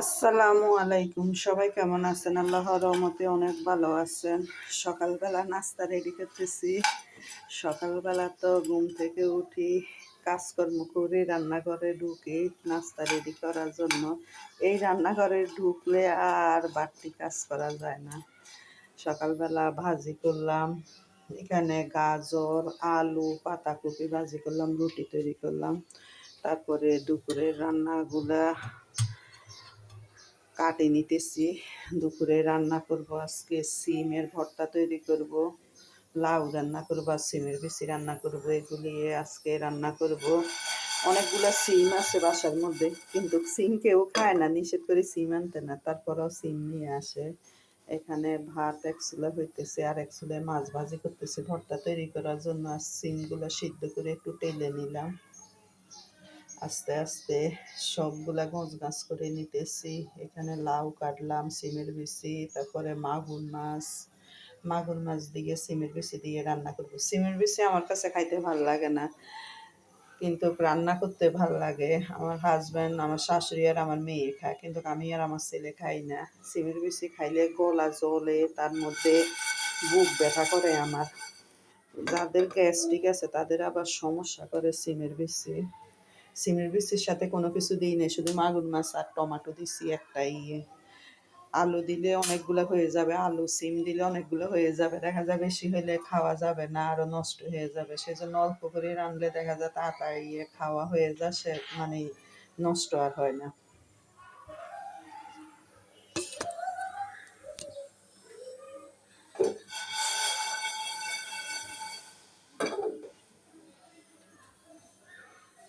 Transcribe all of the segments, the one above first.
আসসালামু আলাইকুম। সবাই কেমন আছেন? আল্লাহর রহমতে অনেক ভালো আছেন। সকালবেলা নাস্তা রেডি করতেছি। সকালবেলা তো ঘুম থেকে উঠি, কাজকর্ম করি, রান্নাঘরে ঢুকি নাস্তা রেডি করার জন্য। এই রান্নাঘরে ঢুকলে আর বাড়তি কাজ করা যায় না। সকালবেলা ভাজি করলাম, এখানে গাজর, আলু, পাতাকপি ভাজি করলাম, রুটি তৈরি করলাম। তারপরে দুপুরের রান্নাগুলা কাটে নিতেছি। দুপুরে রান্না করব আজকে সিমের ভর্তা তৈরি করব, লাউ রান্না করব আর সিমের বেশি রান্না করব, এগুলি আজকে রান্না করব। অনেকগুলো সিম আছে বাসার মধ্যে, কিন্তু সিম কেউ খায় না, নিষেধ করে সিম আনতে না, তারপরেও সিম নিয়ে আসে। এখানে ভাত এক চুলা হইতেছে, আর এক চুলায় মাছ ভাজি করতেছে, ভর্তা তৈরি করার জন্য আর সিমগুলো সিদ্ধ করে একটু টেলে নিলাম। আস্তে আস্তে সবগুলা গজ গাছ করে নিতেছি। এখানে লাউ কাটলাম, সিমের বিচি, তারপরে মাগুর মাছ। মাগুর মাছ দিয়ে সিমের বিচি দিয়ে রান্না করব। সিমের বিচি আমার কাছে খাইতে ভালো লাগে না, কিন্তু রান্না করতে ভালো লাগে। আমার হাজব্যান্ড আমার শাশুড়ি আর আমার মেয়ে খায়, কিন্তু আমি আর আমার ছেলে খাই না। সিমের বিচি খাইলে গলা জ্বলে, তার মধ্যে বুক ব্যথা করে আমার। যাদের গ্যাস্ট্রিক আছে, তাদের আবার সমস্যা করে সিমের বিচি। সিমের বিচির সাথে কোনো কিছু দিই নাই, শুধু মাগুর মাছ আর টমাটো দিছি একটা ইয়ে আলু দিলে অনেকগুলো হয়ে যাবে, আলু, সিম দিলে অনেকগুলো হয়ে যাবে, দেখা যায় বেশি হলে খাওয়া যাবে না, আরও নষ্ট হয়ে যাবে। সেজন্য অল্প করে রানলে দেখা যায় তাড়াতাড়ি খাওয়া হয়ে যায়, সে মানে নষ্ট আর হয় না।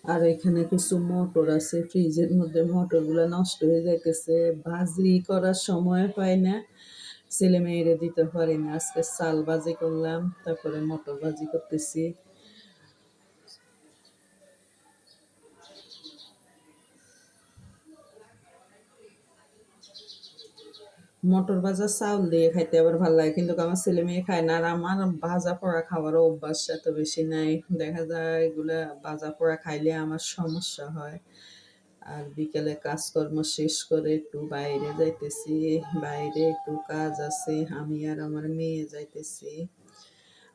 আর এখানে কিছু মোটর আছে, ফ্রিজের মধ্যে মোটরগুলো নষ্ট হয়ে যাইতেছে। ভাজি করার সময় পাই না ছেলে মেয়েরে দিতে পারি না। আজকে চাল ভাজি করলাম, তারপরে মোটর ভাজি করতেছি। মটর ভাজা চাউল দিয়ে খাইতে আবার ভালো লাগে, কিন্তু আমার ছেলে মেয়ে খায় না। আর আমার ভাজা পোড়া খাওয়ারও অভ্যাস এত বেশি নাই। দেখা যায় এগুলা ভাজা পোড়া খাইলে আমার সমস্যা হয়। আর বিকেলে কাজকর্ম শেষ করে একটু বাইরে যাইতেছি, বাইরে একটু কাজ আছে, আমি আর আমার মেয়ে যাইতেছি।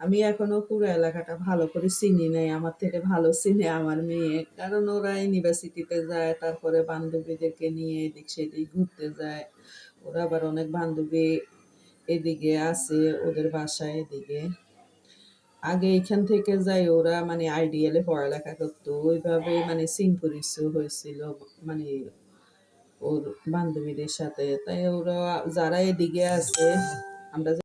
আমি এখনও পুরো এলাকাটা ভালো করে চিনি নাই, আমার থেকে ভালো চিনে আমার মেয়ে। কারণ ওরা ইউনিভার্সিটিতে যায়, তারপরে বান্ধবীদেরকে নিয়ে এদিক সেদিক ঘুরতে যায়। ওরা আবার অনেক বান্ধবী এদিকে আছে, ওদের বাসায় এদিকে। আগে এখান থেকে যাই, ওরা মানে আইডিয়ালে পড়ালেখা করতো। ওইভাবে মানে সিনপুরিসও হয়েছিল মানে ওর বান্ধবীদের সাথে। তাই ওরা যারা এদিকে আছে, আমরা